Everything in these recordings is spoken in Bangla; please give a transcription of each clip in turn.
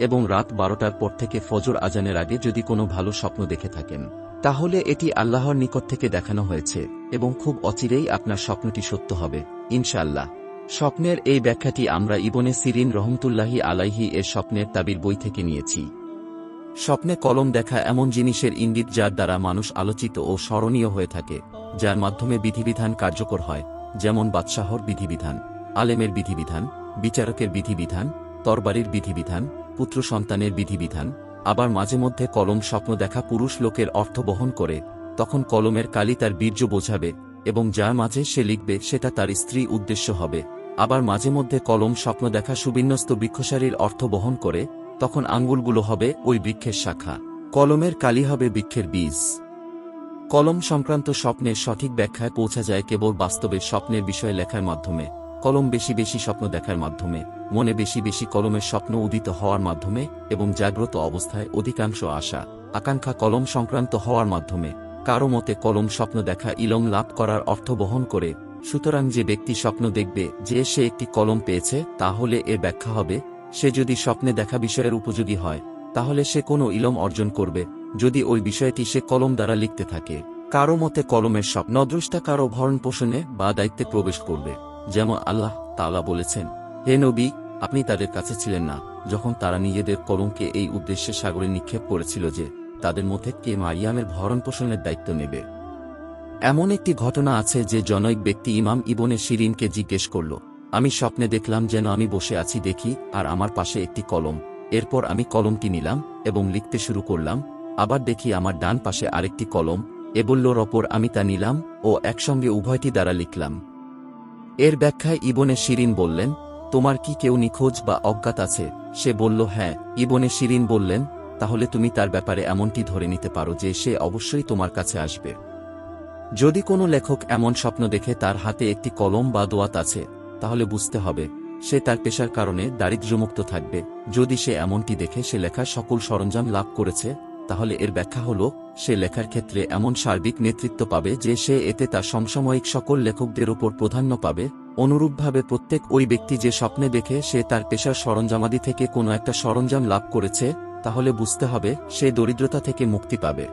এবং রাত বারোটার পর থেকে ফজর আজানের আগে যদি কোনো ভালো স্বপ্ন দেখে থাকেন, তাহলে এটি আল্লাহর নিকট থেকে দেখানো হয়েছে এবং খুব অচিরেই আপনার স্বপ্নটি সত্য হবে, ইনশাআল্লাহ। স্বপ্নের এই ব্যাখ্যাটি আমরা ইবনে সিরিন রহমতুল্লাহি আলাইহি এর স্বপ্নের তাবির বই থেকে নিয়েছি। স্বপ্নে কলম দেখা এমন জিনিসের ইঙ্গিত যার দ্বারা মানুষ আলোচিত ও স্মরণীয় হয়ে থাকে, যার মাধ্যমে বিধিবিধান কার্যকর হয়, যেমন বাদশাহর বিধিবিধান, আলেমের বিধিবিধান, বিচারকের বিধিবিধান, তরবারির বিধিবিধান পুত্র সন্তানের বিধিবিধান, আবার মাঝে মধ্যে কলম স্বপ্ন দেখা পুরুষ লোকের অর্থ বহন করে, তখন কলমের কালি তার বীর্য বোঝাবে, এবং যার মাঝে সে লিখবে সেটা তার স্ত্রী উদ্দেশ্য হবে। আবার মাঝে মধ্যে কলম স্বপ্ন দেখা সুবিন্যস্ত বৃক্ষসারীর অর্থ বহন করে, তখন আঙ্গুলগুলো হবে ওই বৃক্ষের শাখা। কলমের কালি হবে বৃক্ষের বীজ। কলম সংক্রান্ত স্বপ্নের সঠিক ব্যাখ্যায় পৌঁছা যায় কেবল বাস্তবে স্বপ্নের বিষয়ে লেখার মাধ্যমে। কলম বেশি বেশি স্বপ্ন দেখার মাধ্যমে, মনে বেশি বেশি কলমের স্বপ্ন উদিত হওয়ার মাধ্যমে এবং জাগ্রত অবস্থায় অধিকাংশ আশা, আকাঙ্ক্ষা কলম সংক্রান্ত হওয়ার মাধ্যমে, কারও মতে কলম স্বপ্ন দেখা ইলম লাভ করার অর্থ বহন করে, সুতরাং যে ব্যক্তি স্বপ্ন দেখবে যে সে একটি কলম পেয়েছে, তাহলে এর ব্যাখ্যা হবে, সে যদি স্বপ্নে দেখা বিষয়ের উপযোগী হয়, তাহলে সে কোনো ইলম অর্জন করবে, যদি ওই বিষয়টি সে কলম দ্বারা লিখতে থাকে। কারও মতে কলমের স্বপ্ন দ্রষ্টা কারও ভরণ পোষণে বা দায়িত্বে প্রবেশ করবে। যেমন আল্লাহ তালা বলেছেন, হে নবী, আপনি তাদের কাছে ছিলেন না, যখন তারা নিজেদের কলমকে এই উদ্দেশ্যে সাগরে নিক্ষেপ করেছিল যে তাদের মধ্যে কে মারিয়ামের ভরণ পোষণের দায়িত্ব নেবে। এমন একটি ঘটনা আছে যে জনৈক ব্যক্তি ইমাম ইবনে শিরিনকে জিজ্ঞেস করল, আমি স্বপ্নে দেখলাম যেন আমি বসে আছি দেখি, আর আমার পাশে একটি কলম। এরপর আমি কলমটি নিলাম এবং লিখতে শুরু করলাম, আবার দেখি আমার ডান পাশে আরেকটি কলম, এ বললোর ওপর আমি তা নিলাম ও একসঙ্গে উভয়টি দ্বারা লিখলাম। এর ব্যাখ্যায় ইবনে শিরিন বললেন, তোমার কি কেউ নিখোঁজ বা অজ্ঞাত আছে? সে বলল হ্যাঁ। ইবনে শিরিন বললেন, তাহলে তুমি তার ব্যাপারে এমনটি ধরে নিতে পারো যে সে অবশ্যই তোমার কাছে আসবে। যদি কোনো লেখক এমন স্বপ্ন দেখে তার হাতে একটি কলম বা দোয়াত আছে, তাহলে বুঝতে হবে, সে তার পেশার কারণে দারিদ্র্যমুক্ত থাকবে। যদি সে এমনটি দেখে সে লেখার সকল সরঞ্জাম লাভ করেছে তাহলে এর ব্যাখ্যা হল, সে লেখার ক্ষেত্রে এমন সার্বিক নেতৃত্ব পাবে যে সে এতে তার সমসাময়িক সকল লেখকদের ওপর প্রাধান্য পাবে। অনুরূপভাবে প্রত্যেক ওই ব্যক্তি যে স্বপ্নে দেখে সে তার পেশার সরঞ্জামাদি থেকে কোনো একটা সরঞ্জাম লাভ করেছে, তাহলে বুঝতে হবে সে দরিদ্রতা থেকে মুক্তি পাবে।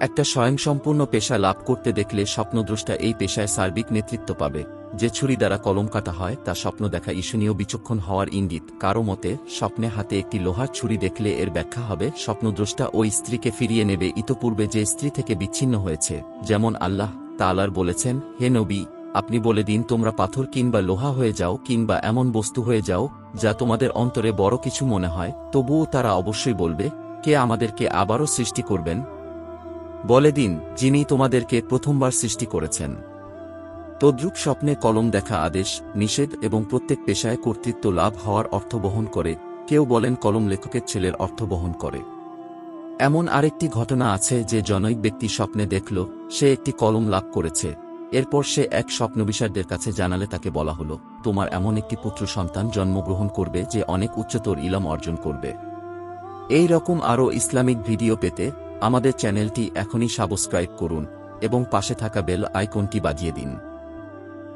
একটা স্বয়ংসম্পূর্ণ পেশা লাভ করতে দেখলে স্বপ্নদ্রষ্টা এই পেশায় সার্বিক নেতৃত্ব পাবে। যে ছুরি দ্বারা কলম কাটা হয়, তা স্বপ্ন দেখা ঈশনীয় বিচক্ষণ হওয়ার ইঙ্গিত। কারও মতে, স্বপ্নে হাতে একটি লোহার ছুরি দেখলে এর ব্যাখ্যা হবে, স্বপ্নদ্রষ্টা ওই স্ত্রীকে ফিরিয়ে নেবে। ইতপূর্বে যে স্ত্রী থেকে বিচ্ছিন্ন হয়েছে, যেমন আল্লাহ তালার বলেছেন, হে নবী, আপনি বলে দিন, তোমরা পাথর কিংবা লোহা হয়ে যাও কিংবা এমন বস্তু হয়ে যাও, যা তোমাদের অন্তরে বড় কিছু মনে হয়। তবুও তারা অবশ্যই বলবে, কে আমাদেরকে আবারও সৃষ্টি করবেন? বলে দিন, যিনি তোমাদেরকে প্রথমবার সৃষ্টি করেছেন। তদ্রুপ স্বপ্নে কলম দেখা আদেশ, নিষেধ এবং প্রত্যেক পেশায় কর্তৃত্ব লাভ হওয়ার অর্থ বহন করে, কেউ বলেন কলম লেখকের ছেলের অর্থ বহন করে। এমন আরেকটি ঘটনা আছে যে জনৈক ব্যক্তি স্বপ্নে দেখল, সে একটি কলম লাভ করেছে। এরপর সে এক স্বপ্নবিশারদের কাছে জানালে তাকে বলা হলো, তোমার এমন একটি পুত্র সন্তান জন্মগ্রহণ করবে যে অনেক উচ্চতর ইলম অর্জন করবে। এই রকম আরও ইসলামিক ভিডিও পেতে আমাদের চ্যানেলটি এখনই সাবস্ক্রাইব করুন এবং পাশে থাকা বেল আইকনটি বাজিয়ে দিন।